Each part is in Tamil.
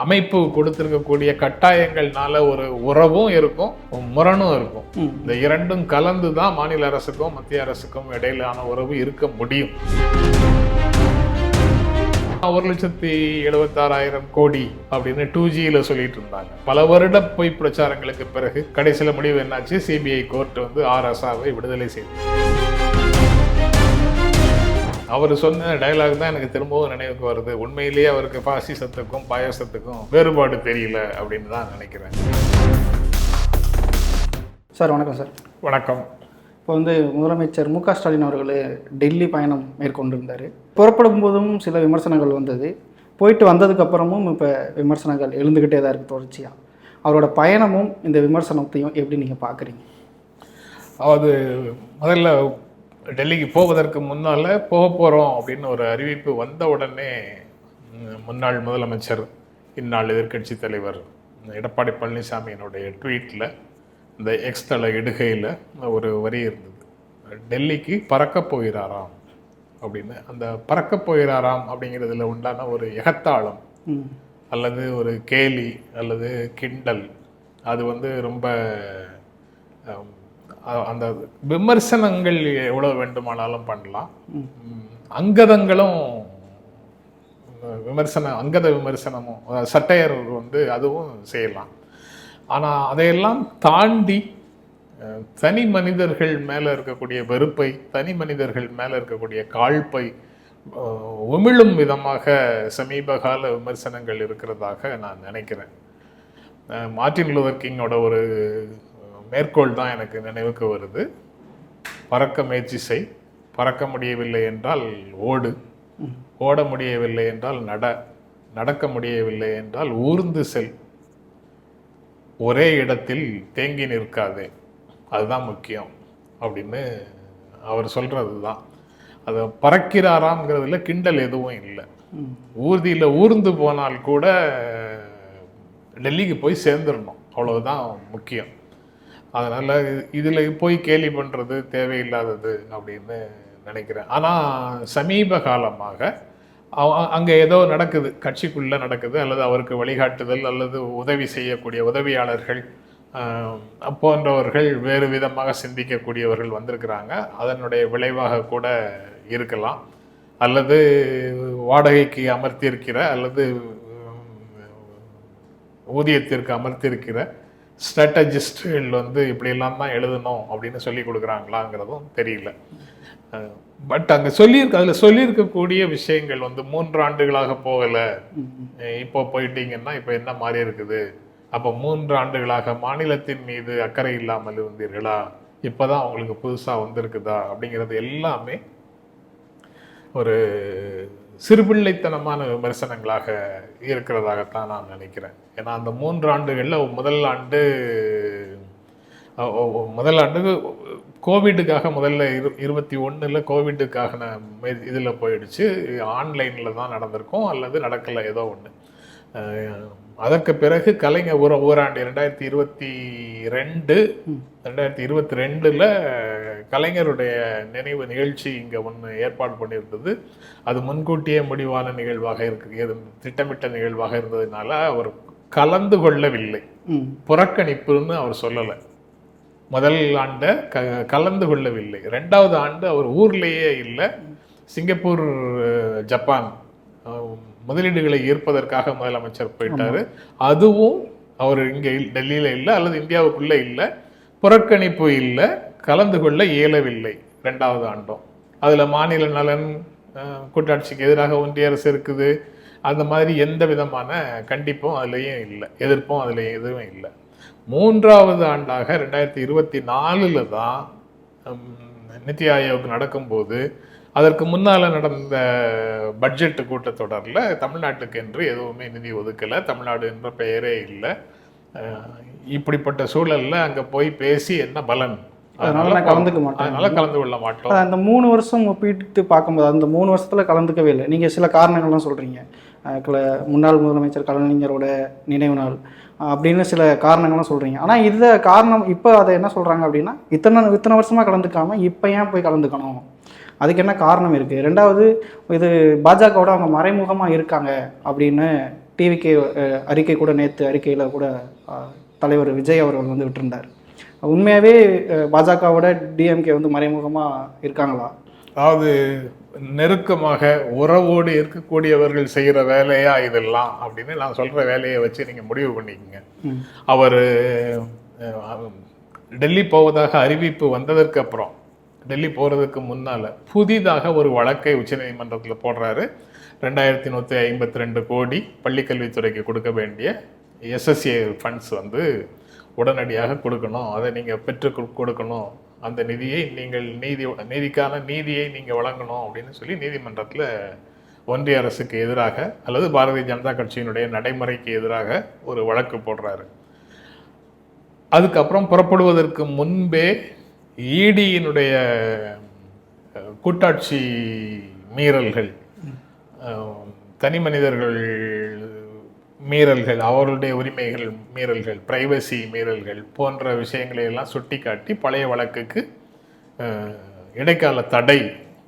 அமைப்பு கொடுத்திருக்கக்கூடிய கட்டாயங்கள்னால ஒரு உறவும் இருக்கும் முரணும் இருக்கும். இந்த இரண்டும் கலந்து தான் மாநில அரசுக்கும் மத்திய அரசுக்கும் இடையிலான உறவு இருக்க முடியும். ஒரு லட்சத்தி எழுபத்தாறாயிரம் கோடி அப்படின்னு டூ ஜியில் சொல்லிட்டு இருந்தாங்க. பல வருட பொய் பிரச்சாரங்களுக்கு பிறகு கடைசியில் முடிவு என்னாச்சு? சிபிஐ கோர்ட் வந்து ஆர் அசாவை விடுதலை செய்தது. அவர் சொன்ன டயலாக் தான் எனக்கு திரும்பவும் நினைவுக்கு வருது. உண்மையிலேயே அவருக்கு பாசிசத்துக்கும் பாயசத்துக்கும் வேறுபாடு தெரியல அப்படின்னு தான் நினைக்கிறேன். சார் வணக்கம் சார். வணக்கம். இப்போ வந்து முதலமைச்சர் மு க ஸ்டாலின் அவர்கள் டெல்லி பயணம் மேற்கொண்டிருந்தார். புறப்படும் போதும் சில விமர்சனங்கள் வந்தது. போயிட்டு வந்ததுக்கப்புறமும் இப்போ விமர்சனங்கள் எழுந்துக்கிட்டே தான் இருக்குது தொடர்ச்சியாக அவரோட பயணமும் இந்த விமர்சனத்தையும் எப்படி நீங்கள் பார்க்குறீங்க அதாவது முதல்ல டெல்லிக்கு போவதற்கு முன்னால் போக போகிறோம் அப்படின்னு ஒரு அறிவிப்பு வந்த உடனே முன்னாள் முதலமைச்சர் இந்நாள் எதிர்க்கட்சி தலைவர் எடப்பாடி பழனிசாமியினுடைய ட்வீட்டில் இந்த எக்ஸ் தள இடுகையில் ஒரு வரி இருந்தது. டெல்லிக்கு பறக்க போகிறாராம் அப்படின்னு. அந்த பறக்க போகிறாராம் அப்படிங்கிறதுல உண்டான ஒரு எகத்தாளம் அல்லது ஒரு கேலி அல்லது கிண்டல் அது வந்து ரொம்ப அந்த விமர்சனங்கள் எவ்வளோ வேண்டுமானாலும் பண்ணலாம். அங்கதங்களும் விமர்சனம் அங்கத விமர்சனமும் சட்டையர் வந்து அதுவும் செய்யலாம். ஆனால் அதையெல்லாம் தாண்டி தனி மனிதர்கள் மேலே இருக்கக்கூடிய வெறுப்பை தனி மனிதர்கள் மேலே இருக்கக்கூடிய காழ்ப்பை உமிழும் விதமாக சமீப கால விமர்சனங்கள் இருக்கிறதாக நான் நினைக்கிறேன். அஹ், மார்ட்டின் லூதர் கிங்கோட ஒரு மேற்கோள் தான் எனக்கு நினைவுக்கு வருது. பறக்க முயற்சி செய். பறக்க முடியவில்லை என்றால் ஓடு. ஓட முடியவில்லை என்றால் நட. நடக்க முடியவில்லை என்றால் ஊர்ந்து செல். ஒரே இடத்தில் தேங்கி நிற்காதே. அதுதான் முக்கியம் அப்படின்னு அவர் சொல்கிறது தான். அது பறக்கிறாராம்ங்கிறதுல கிண்டல் எதுவும் இல்லை. ஊர்தியில் ஊர்ந்து போனால் கூட டெல்லிக்கு போய் சேர்ந்துடணும் அவ்வளவுதான் முக்கியம். அதனால் இதில் போய் கேலி பண்ணுறது தேவையில்லாதது அப்படின்னு நினைக்கிறேன். ஆனால் சமீப காலமாக அங்கே ஏதோ நடக்குது கட்சிக்குள்ளே நடக்குது அல்லது அவருக்கு வழிகாட்டுதல் அல்லது உதவி செய்யக்கூடிய உதவியாளர்கள் போன்றவர்கள் வேறு விதமாக சிந்திக்கக்கூடியவர்கள் வந்திருக்கிறாங்க. அதனுடைய விளைவாக கூட இருக்கலாம். அல்லது வாடகைக்கு அமர்த்தியிருக்கிற அல்லது ஊதியத்திற்கு அமர்த்தியிருக்கிற ஸ்ட்ராட்டஜிஸ்ட்கள் வந்து இப்படியெல்லாம் தான் எழுதணும் அப்படின்னு சொல்லி கொடுக்குறாங்களாங்கிறதும் தெரியல. பட் அங்கே சொல்லியிருக்க அதில் சொல்லியிருக்கக்கூடிய விஷயங்கள் வந்து மூன்று ஆண்டுகளாக போகலை. இப்போ போயிட்டீங்கன்னா இப்போ என்ன மாறி இருக்குது? அப்போ மூன்று ஆண்டுகளாக மாநிலத்தின் மீது அக்கறை இல்லாமல் இருந்தீர்களா? இப்போதான் உங்களுக்கு புதுசாக வந்திருக்குதா? அப்படிங்கிறது எல்லாமே ஒரு சிறுபிள்ளைத்தனமான விமர்சனங்களாக இருக்கிறதாகத்தான் நான் நினைக்கிறேன். ஏன்னா அந்த மூன்று ஆண்டுகளில் முதல் ஆண்டு முதல் ஆண்டு கோவிட்டுக்காக முதல்ல இரு இருபத்தி ஒன்றில் கோவிட்டுக்காக இதில் போயிடுச்சு. ஆன்லைனில் தான் நடந்திருக்கும் அல்லது நடக்கலை ஏதோ ஒன்று அதற்கு பிறகு கலைஞர் ஊர ஊராண்டு ரெண்டாயிரத்தி இருபத்தி ரெண்டு ரெண்டாயிரத்தி இருபத்தி ரெண்டில் கலைஞருடைய நினைவு நிகழ்ச்சி இங்கே ஒன்று ஏற்பாடு பண்ணியிருந்தது. அது முன்கூட்டியே முடிவான நிகழ்வாக இருக்கு திட்டமிட்ட நிகழ்வாக இருந்ததுனால அவர் கலந்து கொள்ளவில்லை. புறக்கணிப்புன்னு அவர் சொல்லலை. முதல் ஆண்டை க கலந்து கொள்ளவில்லை. ரெண்டாவது ஆண்டு அவர் ஊர்லேயே இல்லை. சிங்கப்பூர் ஜப்பான் முதலீடுகளை ஈர்ப்பதற்காக முதலமைச்சர் போயிட்டாரு. அதுவும் அவர் இங்கே டெல்லியில் இல்லை அல்லது இந்தியாவுக்குள்ளே இல்லை புறக்கணிப்பு இல்லை கலந்து கொள்ள இயலவில்லை ரெண்டாவது ஆண்டும். அதில் மாநில நலன் கூட்டாட்சிக்கு எதிராக ஒன்றிய அரசு இருக்குது. அந்த மாதிரி எந்த விதமான கண்டிப்பும் அதுலேயும் இல்லை எதிர்ப்பும் அதில் எதுவும் இல்லை. மூன்றாவது ஆண்டாக ரெண்டாயிரத்தி இருபத்தி நாலில் தான் நித்தி ஆயோக் நடக்கும்போது அதற்கு முன்னால் நடந்த பட்ஜெட் கூட்டத்தொடரில் தமிழ்நாட்டுக்கு என்று எதுவுமே நிதி ஒதுக்கலை. தமிழ்நாடு என்ற பெயரே இல்லை. இப்படிப்பட்ட சூழல்ல அங்கே போய் பேசி என்ன பலன்? அதனால நான் கலந்துக்க மாட்டேன். அதனால கலந்து கொள்ள மாட்டோம். அந்த மூணு வருஷம் ஒப்பிட்டு பார்க்கும்போது அந்த மூணு வருஷத்தில் கலந்துக்கவே இல்லை. நீங்கள் சில காரணங்கள்லாம் சொல்கிறீங்க முன்னாள் முதலமைச்சர் கலைஞரோட நினைவு நாள் அப்படின்னு சில காரணங்கள்லாம் சொல்கிறீங்க ஆனால் இதை காரணம் இப்போ அதை என்ன சொல்கிறாங்க அப்படின்னா இத்தனை இத்தனை வருஷமாக கலந்துக்காம இப்போ ஏன் போய் கலந்துக்கணும்? அதுக்கு என்ன காரணம் இருக்குது ரெண்டாவது இது பாஜகவோட அவங்க மறைமுகமாக இருக்காங்க அப்படின்னு டிவிக்கு அறிக்கை கூட நேற்று அறிக்கையில் கூட தலைவர் விஜய் அவர்கள் வந்து விட்டிருந்தார். உண்மையாகவே பாஜகவோட டிஎம்கே வந்து மறைமுகமாக இருக்காங்களா? அதாவது நெருக்கமாக உறவோடு இருக்கக்கூடியவர்கள் செய்கிற வேலையா இதெல்லாம் அப்படின்னு நான் சொல்ற வேலையை வச்சு நீங்க முடிவு பண்ணிக்கங்க. அவர் டெல்லி போவதாக அறிவிப்பு வந்ததற்கு அப்புறம் டெல்லி போகிறதுக்கு முன்னால் புதிதாக ஒரு வழக்கை உச்சநீதிமன்றத்தில் போடுறாரு. ரெண்டாயிரத்தி நூற்றி ஐம்பத்தி ரெண்டு கோடி பள்ளிக்கல்வித்துறைக்கு கொடுக்க வேண்டிய எஸ்எஸ்ஏ ஃபண்ட்ஸ் வந்து உடனடியாக கொடுக்கணும். அதை நீங்கள் பெற்று கொடுக்கணும். அந்த நிதியை நீங்கள் நீதி நீதிக்கான நீதியை நீங்கள் வழங்கணும் அப்படின்னு சொல்லி நீதிமன்றத்தில் ஒன்றிய அரசுக்கு எதிராக அல்லது பாரதிய ஜனதா கட்சியினுடைய நடைமுறைக்கு எதிராக ஒரு வழக்கு போடுறாரு. அதுக்கப்புறம் புறப்படுவதற்கு முன்பே ஈடியினுடைய கூட்டாட்சி மீறல்கள் தனி மனிதர்கள் மீறல்கள் அவர்களுடைய உரிமைகள் மீறல்கள் பிரைவசி மீறல்கள் போன்ற விஷயங்களை எல்லாம் சுட்டிக்காட்டி பழைய வழக்குக்கு இடைக்கால தடை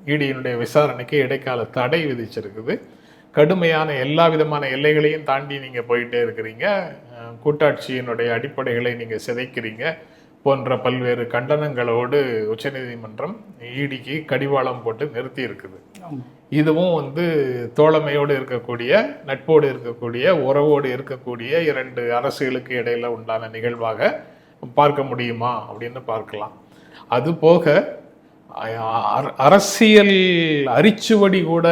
ஈடியினுடைய விசாரணைக்கு இடைக்கால தடை விதிச்சிருக்குது. கடுமையான எல்லா விதமான எல்லைகளையும் தாண்டி நீங்கள் போயிட்டே இருக்கிறீங்க. கூட்டாட்சியினுடைய அடிப்படைகளை நீங்கள் சிதைக்கிறீங்க. போன்ற பல்வேறு கண்டனங்களோடு உச்சநீதிமன்றம் ஈடிக்கு கடிவாளம் போட்டு நிறுத்தி இருக்குது இதுவும் வந்து தோழமையோடு இருக்கக்கூடிய நட்போடு இருக்கக்கூடிய உறவோடு இருக்கக்கூடிய இரண்டு அரசுகளுக்கு இடையில உண்டான நிகழ்வாக பார்க்க முடியுமா அப்படின்னு பார்க்கலாம். அது போக அரசியல் அரிச்சுவடி கூட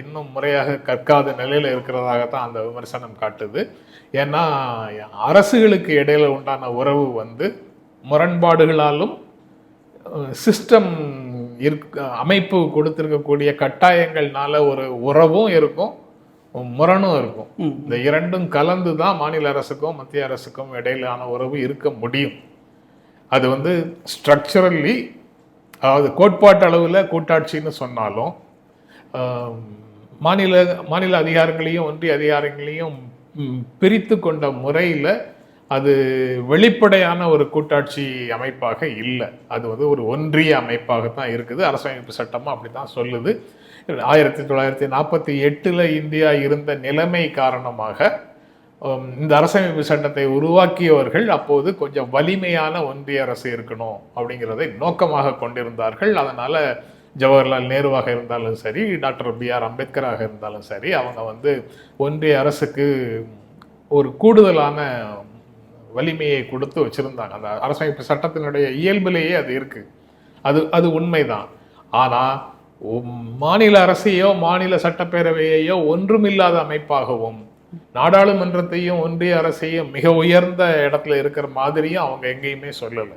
இன்னும் முறையாக கற்காத நிலையில இருக்கிறதாக தான் அந்த விமர்சனம் காட்டுது. ஏன்னா அரசுகளுக்கு இடையில உண்டான உறவு வந்து முரண்பாடுகளாலும் சிஸ்டம் இருக்க அமைப்பு கொடுத்திருக்கக்கூடிய கட்டாயங்கள்னால ஒரு உறவும் இருக்கும் முரணும் இருக்கும். இந்த இரண்டும் கலந்து தான் மாநில அரசுக்கும் மத்திய அரசுக்கும் இடையிலான உறவு இருக்க முடியும் அது வந்து ஸ்ட்ரக்சரல்லி அதாவது கோட்பாட்டு அளவில் கூட்டாட்சின்னு சொன்னாலும் மாநில மாநில அதிகாரங்களையும் ஒன்றிய அதிகாரங்களையும் பிரித்து கொண்ட முறையில் அது வெளிப்படையான ஒரு கூட்டாட்சி அமைப்பாக இல்லை. அது வந்து ஒரு ஒன்றிய அமைப்பாக தான் இருக்குது. அரசமைப்பு சட்டமும் அப்படி தான் சொல்லுது. ஆயிரத்தி தொள்ளாயிரத்தி நாற்பத்தி எட்டில் இந்தியா இருந்த நிலைமை காரணமாக இந்த அரசமைப்பு சட்டத்தை உருவாக்கியவர்கள் அப்போது கொஞ்சம் வலிமையான ஒன்றிய அரசு இருக்கணும் அப்படிங்கிறதை நோக்கமாக கொண்டிருந்தார்கள். அதனால் ஜவஹர்லால் நேருவாக இருந்தாலும் சரி டாக்டர் பி ஆர் அம்பேத்கராக இருந்தாலும் சரி அவங்க வந்து ஒன்றிய அரசுக்கு ஒரு கூடுதலான வலிமையை கொடுத்து வச்சிருந்தாங்க. அந்த அரசமைப்பு சட்டத்தினுடைய இயல்பிலேயே அது இருக்கு. அது அது உண்மைதான். ஆனா உம், மாநில அரசையோ மாநில சட்டப்பேரவையையோ ஒன்றுமில்லாத அமைப்பாகவும் நாடாளுமன்றத்தையும் ஒன்றிய அரசையும் மிக உயர்ந்த இடத்துல இருக்கிற மாதிரியும் அவங்க எங்கேயுமே சொல்லலை.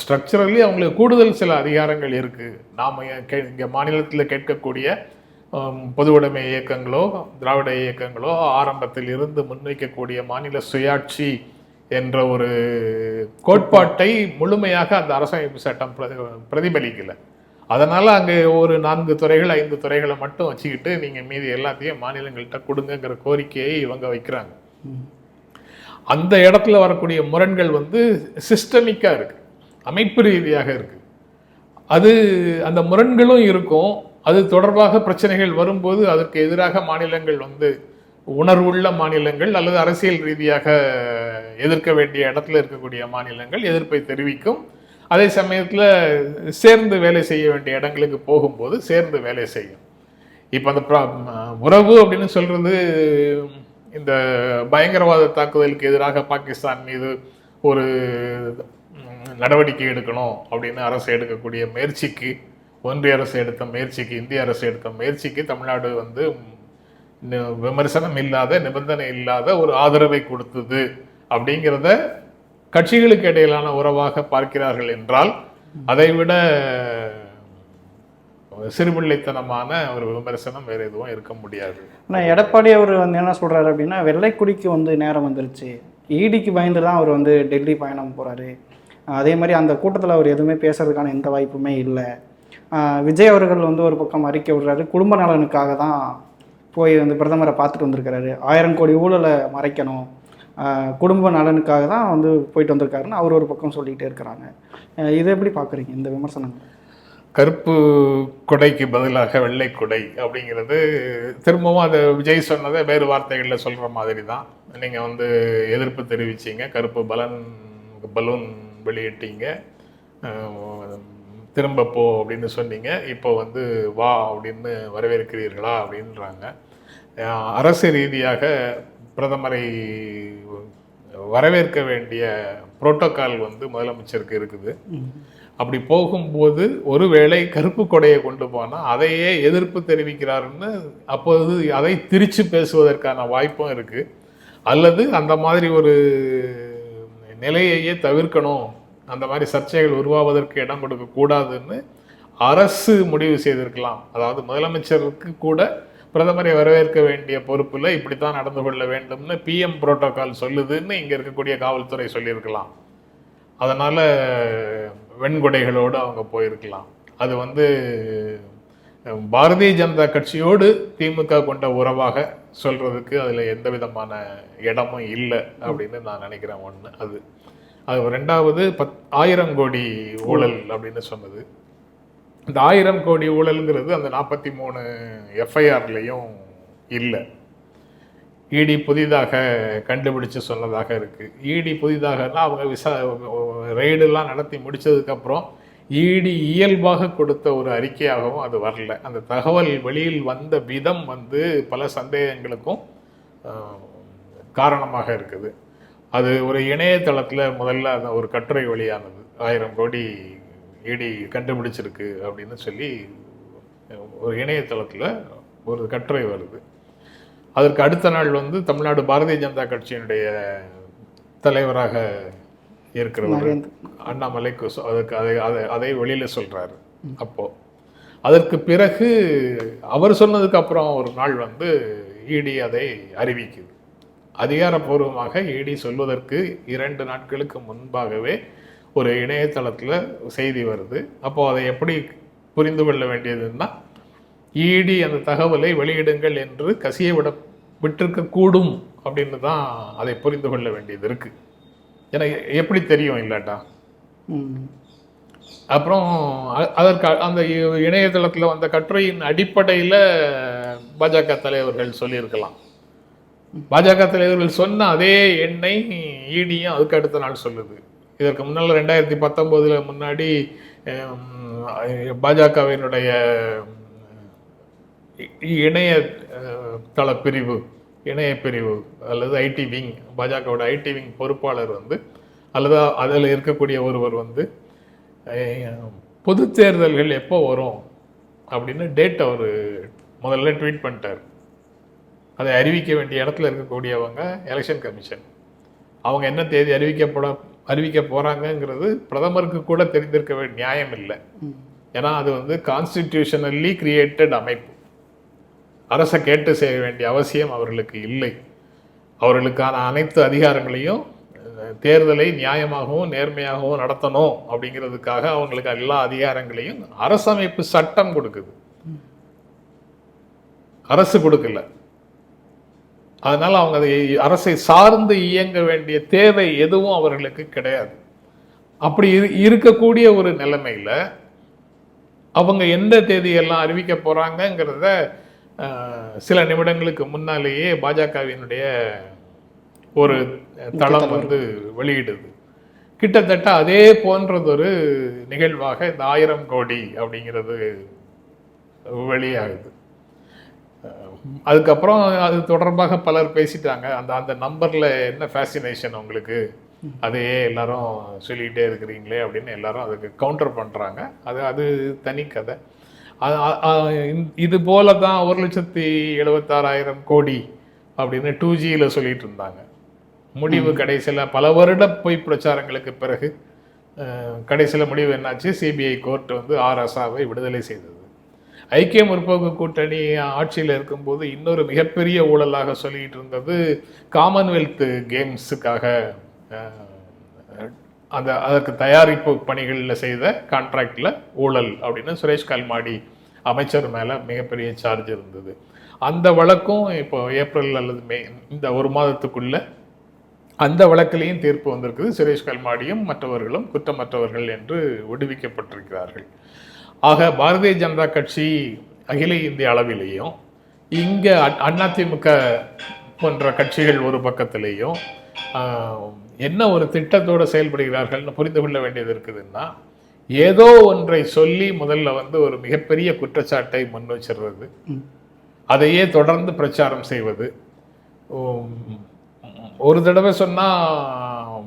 ஸ்ட்ரக்சரலி அவங்களுக்கு கூடுதல் சில அதிகாரங்கள் இருக்கு. நாம இங்க மாநிலத்தில் கேட்கக்கூடிய பொதுவுடைமை இயக்கங்களோ திராவிட இயக்கங்களோ ஆரம்பத்தில் இருந்து முன்வைக்கக்கூடிய மாநில சுயாட்சி என்ற ஒரு கோட்பாட்டை முழுமையாக அந்த அரசமைப்பு சட்டம் பிரதி- பிரதிபலிக்கல. அதனால அங்கே ஒரு நான்கு துறைகள் ஐந்து துறைகளை மட்டும் வச்சுக்கிட்டு நீங்க மீதி எல்லாத்தையும் மாநிலங்கள்கிட்ட கொடுங்கிற கோரிக்கையை இவங்க வைக்கிறாங்க. அந்த இடத்துல வரக்கூடிய முரண்கள் வந்து சிஸ்டமிக்காக இருக்கு. அமைப்பு ரீதியாக இருக்கு. அது அந்த முரண்களும் இருக்கும். அது தொடர்பாக பிரச்சனைகள் வரும்போது அதற்கு எதிராக மாநிலங்கள் வந்து உணர்வுள்ள மாநிலங்கள் அல்லது அரசியல் ரீதியாக எதிர்க்க வேண்டிய இடத்துல இருக்கக்கூடிய மாநிலங்கள் எதிர்ப்பை தெரிவிக்கும். அதே சமயத்தில் சேர்ந்து வேலை செய்ய வேண்டிய இடங்களுக்கு போகும்போது சேர்ந்து வேலை செய்யும். இப்போ அந்த உறவு அப்படின்னு சொல்றது இந்த பயங்கரவாத தாக்குதலுக்கு எதிராக பாகிஸ்தான் மீது ஒரு நடவடிக்கை எடுக்கணும் அப்படின்னு அரசு எடுக்கக்கூடிய முயற்சிக்கு ஒன்றிய அரசு எடுத்த முயற்சிக்கு இந்திய அரசு எடுத்த முயற்சிக்கு தமிழ்நாடு வந்து விமர்சனம் இல்லாத நிபந்தனை இல்லாத ஒரு ஆதரவை கொடுத்தது அப்படிங்கிறத கட்சிகளுக்கு இடையிலான உறவாக பார்க்கிறார்கள் என்றால் அதைவிட சிறுபிள்ளைத்தனமான ஒரு விமர்சனம் வேற எதுவும் இருக்க முடியாது. ஆனால் எடப்பாடி அவர் வந்து என்ன சொல்கிறாரு அப்படின்னா வெள்ளைக்குடிக்கு வந்து நேரம் வந்துருச்சு. ஈடிக்கு பயந்து தான் அவர் வந்து டெல்லி பயணம் போகிறாரு அதே மாதிரி அந்த கூட்டத்தில் அவர் எதுவுமே பேசுறதுக்கான எந்த வாய்ப்புமே இல்லை. விஜய் அவர்கள் வந்து ஒரு பக்கம் அறிக்கை விடுறாரு. குடும்ப நலனுக்காக தான் போய் வந்து பிரதமரை பார்த்துட்டு வந்திருக்கிறாரு. ஆயிரம் கோடி ஊழலை மறைக்கணும். குடும்ப நலனுக்காக தான் வந்து போயிட்டு வந்திருக்காருன்னு அவர் ஒரு பக்கம் சொல்லிகிட்டே இருக்கிறாங்க. இதை எப்படி பார்க்குறீங்க? இந்த விமர்சனங்கள். கருப்பு கொடைக்கு பதிலாக வெள்ளை கொடை அப்படிங்கிறது திரும்பவும் அது விஜய் சொன்னதை வேறு வார்த்தைகளில் சொல்கிற மாதிரி தான். நீங்கள் வந்து எதிர்ப்பு தெரிவிச்சீங்க. கருப்பு பலன் பலூன் வெளியிட்டீங்க. திரும்ப போ அப்படின்னு சொன்னீங்க. இப்போ வந்து வா அப்படின்னு வரவேற்கிறீர்களா அப்படின்றாங்க. அரசு ரீதியாக பிரதமரை வரவேற்க வேண்டிய புரோட்டோகால் வந்து முதலமைச்சருக்கு இருக்குது. அப்படி போகும்போது ஒருவேளை கருப்பு கொடையை கொண்டு போனால் அதையே எதிர்ப்பு தெரிவிக்கிறாருன்னு அப்போது அதை திரிச்சு பேசுவதற்கான வாய்ப்பும் இருக்கு. அல்லது அந்த மாதிரி ஒரு நிலையையே தவிர்க்கணும் அந்த மாதிரி சர்ச்சைகள் உருவாவதற்கு இடம் கொடுக்கக்கூடாதுன்னு அரசு முடிவு செய்திருக்கலாம். அதாவது முதலமைச்சருக்கு கூட பிரதமரை வரவேற்க வேண்டிய பொறுப்புல இப்படித்தான் நடந்து கொள்ள வேண்டும்னு பிஎம் புரோட்டோகால் சொல்லுதுன்னு இங்கே இருக்கக்கூடிய காவல்துறை சொல்லியிருக்கலாம். அதனால் வெண்கொடைகளோடு அவங்க போயிருக்கலாம். அது வந்து பாரதிய ஜனதா கட்சியோடு திமுக கொண்ட உறவாக சொல்றதுக்கு அதில் எந்த விதமான இடமும் இல்லை அப்படின்னு நான் நினைக்கிறேன் ஒன்று அது. அது ரெண்டாவது பத் ஆயிரம் கோடி ஊழல் அப்படின்னு சொன்னது. இந்த ஆயிரம் கோடி ஊழல்ங்கிறது அந்த நாற்பத்தி மூணு எஃப்ஐஆர்லேயும் இல்லை. இடி புதிதாக கண்டுபிடிச்சு சொன்னதாக இருக்கு. இடி புதிதாகனா அவங்க விசா ரெய்டெல்லாம் நடத்தி முடிச்சதுக்கப்புறம் இடி இயல்பாக கொடுத்த ஒரு அறிக்கையாகவும் அது வரல. அந்த தகவல் வெளியில் வந்த விதம் வந்து பல சந்தேகங்களுக்கும் காரணமாக இருக்குது. அது ஒரு இணையதளத்தில் முதல்ல அந்த ஒரு கட்டுரை வெளியானது ஆயிரம் கோடி இடி கண்டுபிடிச்சிருக்கு அப்படின்னு சொல்லி ஒரு இணையதளத்தில் ஒரு கட்டுரை வருது. அதற்கு அடுத்த நாள் வந்து தமிழ்நாடு பாரதிய ஜனதா கட்சியினுடைய தலைவராக இருக்கிறவர் நரேந்திர அண்ணாமலை குசு- அதுக்கு அதை அதை அதை வெளியில சொல்றாரு. அப்போ அதற்கு பிறகு அவர் சொன்னதுக்கு அப்புறம் ஒரு நாள் வந்து இடி அதை அறிவிக்குது. அதிகாரப்பூர்வமாக இடி சொல்வதற்கு இரண்டு நாட்களுக்கு முன்பாகவே ஒரு இணையதளத்துல செய்தி வருது. அப்போ அதை எப்படி புரிந்து கொள்ள வேண்டியதுன்னா இடி அந்த தகவலை வெளியிடுங்கள் என்று கசிய விட விட்டிருக்க கூடும் அப்படின்னு தான் அதை புரிந்து கொள்ள வேண்டியது இருக்கு. எனக்கு எப்படி தெரியும் இல்லாட்டா? அப்புறம் அதற்கு அந்த இணையதளத்துல வந்த கட்டுரையின் அடிப்படையில பாஜக தலைவர்கள் சொல்லியிருக்கலாம். பாஜக தலைவர்கள் சொன்ன அதே எண்ணை ஈடியும் அதுக்கு அடுத்த நாள் சொல்லுது. இதற்கு முன்னால் ரெண்டாயிரத்தி பத்தொம்போதில் முன்னாடி பாஜகவினுடைய இணைய தள பிரிவு இணைய பிரிவு அல்லது ஐடி விங் பாஜகவோட ஐடி விங் பொறுப்பாளர் வந்து அல்லது அதில் இருக்கக்கூடிய ஒருவர் வந்து பொது தேர்தல்கள் எப்போ வரும் அப்படின்னு டேட் அவர் முதல்ல ட்வீட் பண்ணிட்டார். அதை அறிவிக்க வேண்டிய இடத்துல இருக்கக்கூடியவங்க எலெக்ஷன் கமிஷன் அவங்க என்ன தேதி அறிவிக்கப்பட அறிவிக்க போறாங்கங்கிறது பிரதமருக்கு கூட தெரிந்திருக்க வேண்டிய நியாயம் இல்லை. ஏன்னா அது வந்து கான்ஸ்டிடியூஷனல்லி கிரியேட்டட் அமைப்பு. அரசை கேட்டு செய்ய வேண்டிய அவசியம் அவர்களுக்கு இல்லை. அவர்களுக்கான அனைத்து அதிகாரங்களையும் தேர்தலை நியாயமாகவும் நேர்மையாகவும் நடத்தணும் அப்படிங்கிறதுக்காக அவங்களுக்கு எல்லா அதிகாரங்களையும் அரசமைப்பு சட்டம் கொடுக்குது. அரசு கொடுக்கல. அதனால அவங்க அதை அரசை சார்ந்து இயங்க வேண்டிய தேவை எதுவும் அவர்களுக்கு கிடையாது. அப்படி இரு- இருக்கக்கூடிய ஒரு நிலைமையில அவங்க எந்த தேதியெல்லாம் அறிவிக்க போறாங்கங்கிறத அஹ், சில நிமிடங்களுக்கு முன்னாலேயே பாஜகவினுடைய ஒரு தளம். வந்து வெளியிடுது. கிட்டத்தட்ட அதே போன்றதொரு நிகழ்வாக இந்த ஆயிரம் கோடி அப்படிங்கிறது வெளியாகுது. அதுக்கப்புறம் அது தொடர்பாக பலர் பேசிட்டாங்க. அந்த அந்த நம்பர்ல என்ன ஃபேசினேஷன் உங்களுக்கு? அதையே எல்லாரும் சொல்லிக்கிட்டே இருக்கிறீங்களே அப்படின்னு எல்லாரும் அதுக்கு கவுண்டர் பண்றாங்க. அது அது தனி கதை. இது போல தான் ஒரு லட்சத்தி எழுபத்தாறாயிரம் கோடி அப்படின்னு டூ ஜியில் சொல்லிட்டு இருந்தாங்க. முடிவு கடைசியில் பல வருட பொய் பிரச்சாரங்களுக்கு பிறகு கடைசியில் முடிவு என்னாச்சு? சிபிஐ கோர்ட் வந்து ஆர் அசாவை விடுதலை செய்தது. ஐக்கிய முற்போக்கு கூட்டணி ஆட்சியில் இருக்கும்போது இன்னொரு மிகப்பெரிய ஊழலாக சொல்லிட்டு இருந்தது காமன்வெல்த் கேம்ஸுக்காக அந்த அதற்கு தயாரிப்பு பணிகளில் செய்த கான்ட்ராக்டில் ஊழல் அப்படின்னு சுரேஷ் கல்மாடி அமைச்சர் மேலே மிகப்பெரிய சார்ஜ் இருந்தது. அந்த வழக்கும் இப்போ ஏப்ரல் அல்லது மே இந்த ஒரு மாதத்துக்குள்ள அந்த வழக்கிலையும் தீர்ப்பு வந்திருக்குது. சுரேஷ் கல்மாடியும் மற்றவர்களும் குற்றமற்றவர்கள் என்று விடுவிக்கப்பட்டிருக்கிறார்கள். ஆக பாரதிய ஜனதா கட்சி அகில இந்திய அளவிலேயும் இங்கே அதிமுக போன்ற கட்சிகள் ஒரு பக்கத்திலேயும் என்ன ஒரு திட்டத்தோடு செயல்படுகிறார்கள்னு புரிந்து கொள்ள வேண்டியது இருக்குதுன்னா ஏதோ ஒன்றை சொல்லி முதல்ல வந்து ஒரு மிகப்பெரிய குற்றச்சாட்டை முன் வச்சிடுறது. அதையே தொடர்ந்து பிரச்சாரம் செய்வது ஒரு தடவை சொன்னா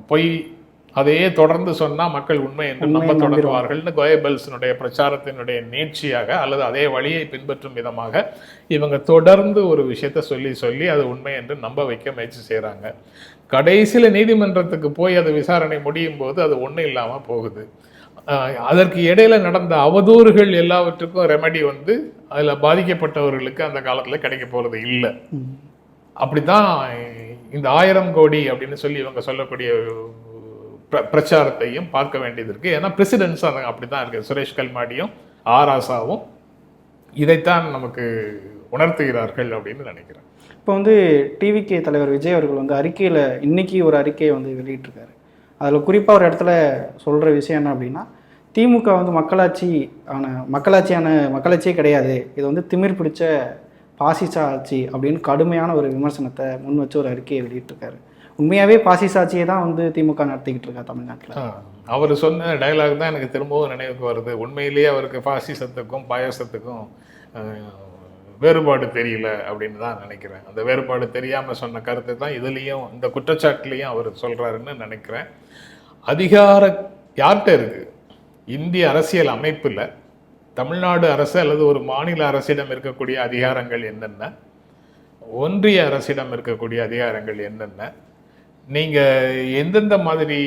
பொய் அதையே தொடர்ந்து சொன்னா மக்கள் உண்மை என்று நம்ப. தொடங்குவார்கள்னு கோயபல்ஸினுடைய பிரச்சாரத்தினுடைய நீட்சியாக அல்லது அதே வழியை பின்பற்றும் விதமாக இவங்க தொடர்ந்து ஒரு விஷயத்த சொல்லி சொல்லி அது உண்மை என்று நம்ப வைக்க முயற்சி செய்றாங்க கடைசியில நீதிமன்றத்துக்கு போய் அது விசாரணை முடியும் போது அது ஒண்ணும் இல்லாம போகுது அதற்கு இடையில நடந்த அவதூறுகள் எல்லாவற்றுக்கும் ரெமெடி வந்து அதுல பாதிக்கப்பட்டவர்களுக்கு அந்த காலத்துல கிடைக்க போறது இல்லை. அப்படிதான் இந்த ஆயிரம் கோடி அப்படின்னு சொல்லி இவங்க சொல்லக்கூடிய பிரச்சாரத்தையும் பார்க்க வேண்டியது இருக்குது ஏன்னா பிரசிடென்ட்ஸ் அப்படிதான் இருக்குது சுரேஷ் கல்மாடியும் ஆராசாவும் இதைத்தான் நமக்கு உணர்த்துகிறார்கள் அப்படின்னு நினைக்கிறேன். இப்போ வந்து டிவிகே தலைவர் விஜய் அவர்கள் வந்து அறிக்கையில் இன்னைக்கு ஒரு அறிக்கையை வந்து வெளியிட்டிருக்காரு. அதில் குறிப்பாக ஒரு இடத்துல சொல்கிற விஷயம் என்ன அப்படின்னா திமுக வந்து மக்களாட்சி ஆன மக்களாட்சியான மக்களாட்சியே கிடையாது. இது வந்து திமிர் பிடிச்ச பாசிச ஆட்சி அப்படின்னு கடுமையான ஒரு விமர்சனத்தை முன் வச்சு ஒரு அறிக்கையை வெளியிட்டிருக்காரு. உண்மையாகவே பாசி சாட்சியை தான் வந்து திமுக நடத்திக்கிட்டு இருக்கா தமிழ்நாட்டில். அவர் சொன்ன டயலாக் தான் எனக்கு திரும்பவும் நினைவுக்கு வருது. உண்மையிலேயே அவருக்கு பாசிசத்துக்கும் பாயாசத்துக்கும் வேறுபாடு தெரியல அப்படின்னு தான் நினைக்கிறேன். அந்த வேறுபாடு தெரியாமல் சொன்ன கருத்து தான் இதுலேயும் இந்த குற்றச்சாட்டுலேயும் அவர் சொல்கிறாருன்னு நினைக்கிறேன். அதிகார யார்கிட்ட இருக்கு? இந்திய அரசியல் அமைப்பில் தமிழ்நாடு அரசு அல்லது ஒரு மாநில அரசிடம் இருக்கக்கூடிய அதிகாரங்கள் என்னென்ன? ஒன்றிய அரசிடம் இருக்கக்கூடிய அதிகாரங்கள் என்னென்ன? நீங்கள் எந்தெந்த மாதிரி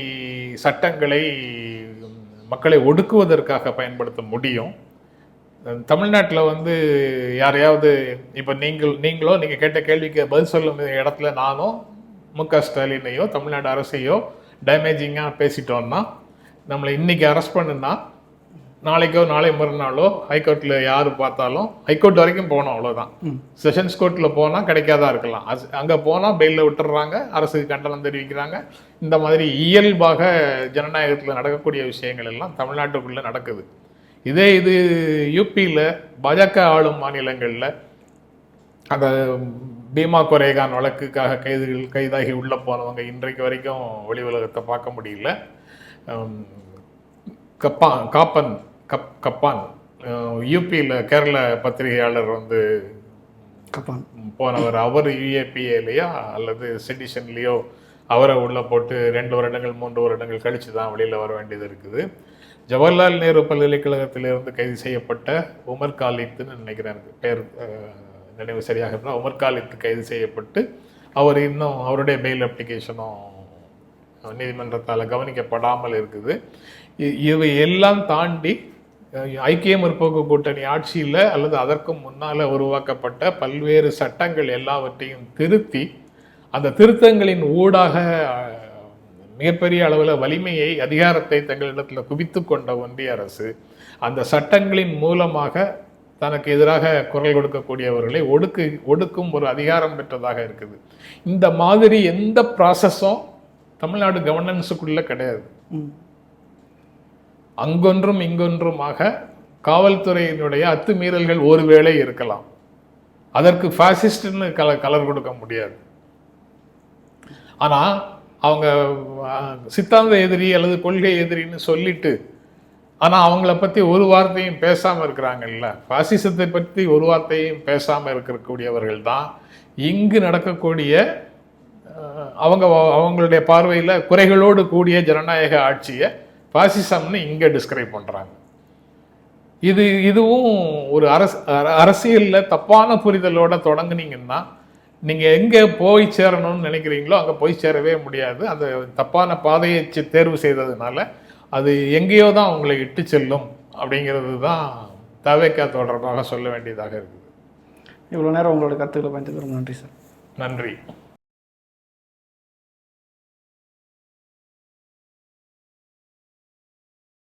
சட்டங்களை மக்களை ஒடுக்குவதற்காக பயன்படுத்த முடியும்? தமிழ்நாட்டில் வந்து யாரையாவது இப்போ நீங்கள் நீங்களோ நீங்கள் கேட்ட கேள்விக்கு பதில் சொல்லும் இடத்துல நானோ மு க ஸ்டாலினையோ தமிழ்நாடு அரசையோ டேமேஜிங்காக பேசிட்டோன்னா நம்மளை இன்னைக்கு அரெஸ்ட் பண்ணுன்னா நாளைக்கோ நாளை மறுநாளோ ஹைகோர்ட்டில் யார் பார்த்தாலும் ஹைகோர்ட் வரைக்கும் போகணும் அவ்வளோதான். செஷன்ஸ் கோர்ட்டில் போனால் கிடைக்காதா இருக்கலாம். அது அங்கே போனால் பெயிலில் விட்டுறாங்க அரசுக்கு கண்டனம் தெரிவிக்கிறாங்க. இந்த மாதிரி இயல்பாக ஜனநாயகத்தில் நடக்கக்கூடிய விஷயங்கள் எல்லாம் தமிழ்நாட்டுக்குள்ளே நடக்குது. இதே இது யூபியில் பாஜக ஆளும் மாநிலங்களில் அந்த பீமா கொரேகான் வழக்குக்காக கைதுகள் கைதாகி உள்ளே போனவங்க இன்றைக்கு வரைக்கும் வெளி உலகத்தை பார்க்க முடியல. உம், கப்பான் காப்பன் கப் கப்பான். யூபியில் கேரள பத்திரிகையாளர் வந்து கப்பான். போனவர். அவர் யூஏபிஏலையா அல்லது செடிஷன்லேயோ அவரை உள்ளே போட்டு ரெண்டு வருடங்கள் மூன்று வருடங்கள் கழித்து தான் வெளியில் வர வேண்டியது இருக்குது. ஜவஹர்லால் நேரு பல்கலைக்கழகத்திலிருந்து கைது செய்யப்பட்ட உமர் காலித்துன்னு நினைக்கிறேன். பேர் நினைவு சரியாக இருந்தால் உமர் காலித் கைது செய்யப்பட்டு அவர் இன்னும் அவருடைய பெயில் அப்ளிகேஷனும் நீதிமன்றத்தால் கவனிக்கப்படாமல் இருக்குது. இவை எல்லாம் தாண்டி ஐக்கிய முற்போக்கு கூட்டணி ஆட்சியில் அல்லது அதற்கும் முன்னால் உருவாக்கப்பட்ட பல்வேறு சட்டங்கள் எல்லாவற்றையும் திருத்தி அந்த திருத்தங்களின் ஊடாக மிகப்பெரிய அளவில் வலிமையை அதிகாரத்தை தங்களிடத்தில் குவித்து கொண்ட ஒன்றிய அரசு அந்த சட்டங்களின் மூலமாக தனக்கு எதிராக குரல் கொடுக்கக்கூடியவர்களை ஒடுக்கு ஒடுக்கும் ஒரு அதிகாரம் பெற்றதாக இருக்குது. இந்த மாதிரி எந்த ப்ராசஸும் தமிழ்நாடு கவர்னன்ஸுக்குள்ளே கிடையாது. அங்கொன்றும் இங்கொன்றுமாக காவல்துறையினுடைய அத்துமீறல்கள் ஒருவேளை இருக்கலாம். அதற்கு ஃபேசிஸ்ட்னு கல கலர் கொடுக்க முடியாது. ஆனால் அவங்க சித்தாந்த எதிரி அல்லது கொள்கை எதிரின்னு சொல்லிட்டு ஆனால் அவங்கள பற்றி ஒரு வார்த்தையும் பேசாமல் இருக்கிறாங்கல்ல. பாசிசத்தை பற்றி ஒரு வார்த்தையும் பேசாமல் இருக்கக்கூடியவர்கள் தான் இங்கு நடக்கக்கூடிய அவங்க அவங்களுடைய பார்வையில் குறைகளோடு கூடிய ஜனநாயக ஆட்சியை பாசிசம்னு இங்க டிஸ்கிரைப் பண்றாங்க. இது இதுவும் ஒரு அரசு அர- அரசியல்ல தப்பான புரிதலோட தொடங்குனீங்கன்னா நீங்க எங்க போய் சேரணும்னு நினைக்கிறீங்களோ அங்க போய் சேரவே முடியாது. அந்த தப்பான பாதையை தேர்வு செய்ததுனால அது எங்கேயோ தான் உங்களை இட்டு செல்லும் அப்படிங்கிறது தான் தவேக்கா தொடர்பாக சொல்ல வேண்டியதாக இருக்குது. இவ்வளோ நேரம் உங்களோட கருத்துக்களை ரொம்ப நன்றி சார். நன்றி.